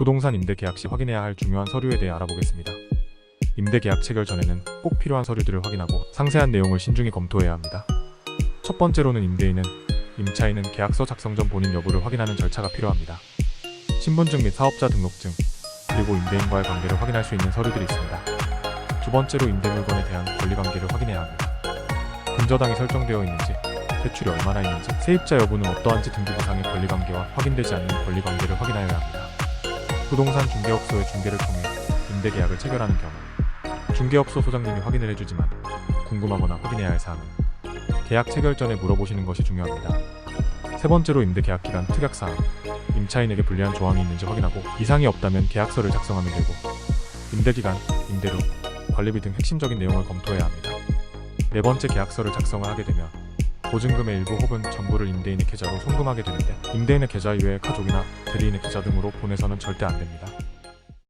부동산 임대 계약 시 확인해야 할 중요한 서류에 대해 알아보겠습니다. 임대 계약 체결 전에는 꼭 필요한 서류들을 확인하고 상세한 내용을 신중히 검토해야 합니다. 첫 번째로는 임대인은 임차인은 계약서 작성 전 본인 여부를 확인하는 절차가 필요합니다. 신분증 및 사업자 등록증, 그리고 임대인과의 관계를 확인할 수 있는 서류들이 있습니다. 두 번째로 임대 물건에 대한 권리 관계를 확인해야 합니다. 근저당이 설정되어 있는지, 대출이 얼마나 있는지, 세입자 여부는 어떠한지 등기 부상의 권리 관계와 확인되지 않는 권리 관계를 확인하여야 합니다. 부동산 중개업소의 중개를 통해 임대 계약을 체결하는 경우 중개업소 소장님이 확인을 해주지만 궁금하거나 확인해야 할 사항은 계약 체결 전에 물어보시는 것이 중요합니다. 세 번째로 임대 계약 기간 특약 사항 임차인에게 불리한 조항이 있는지 확인하고 이상이 없다면 계약서를 작성하면 되고 임대 기간, 임대료, 관리비 등 핵심적인 내용을 검토해야 합니다. 네 번째 계약서를 작성을 하게 되면 보증금의 일부 혹은 전부를 임대인의 계좌로 송금하게 되는데 임대인의 계좌 이외에 가족이나 대리인의 계좌 등으로 보내서는 절대 안 됩니다.